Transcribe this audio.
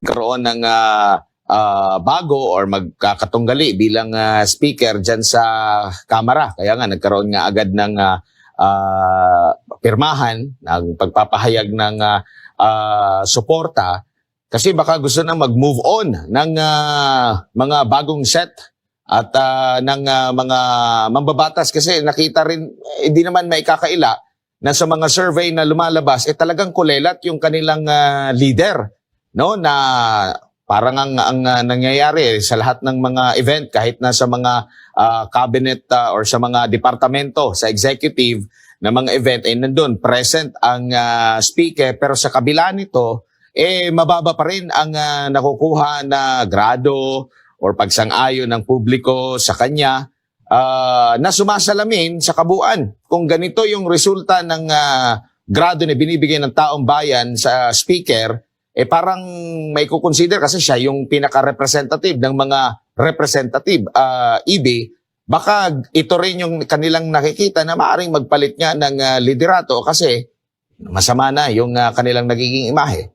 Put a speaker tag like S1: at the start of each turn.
S1: magkaroon ng ah, ah, bago or magkakatunggali bilang ah, speaker dyan sa Kamara. Kaya nga nagkaroon nga agad ng ah, ah, pirmahan ng pagpapahayag ng ah, ah, suporta. Kasi baka gusto na mag-move on ng ah, mga bagong set at ah, ng ah, mga mambabatas. Kasi nakita rin eh, hindi naman may kakaila na sa mga survey na lumalabas eh talagang kulelat yung kanilang ah, leader no na parang ang, ang ah, nangyayari sa lahat ng mga event kahit na sa mga ah, cabinet ah, or sa mga departamento sa executive na mga event ay nandun present ang ah, speaker pero sa kabila nito eh mababa pa rin ang ah, nakukuha na grado or pagsang-ayon ng publiko sa kanya ah, na sumasalamin sa kabuuan. Kung ganito yung resulta ng ah, grado na binibigay ng taong bayan sa speaker, eh parang may kukonsider kasi siya yung pinaka-representative ng mga representative ah, EB, baka ito rin yung kanilang nakikita na maaring magpalit nga ng ah, liderato kasi masama na yung ah, kanilang nagiging imahe.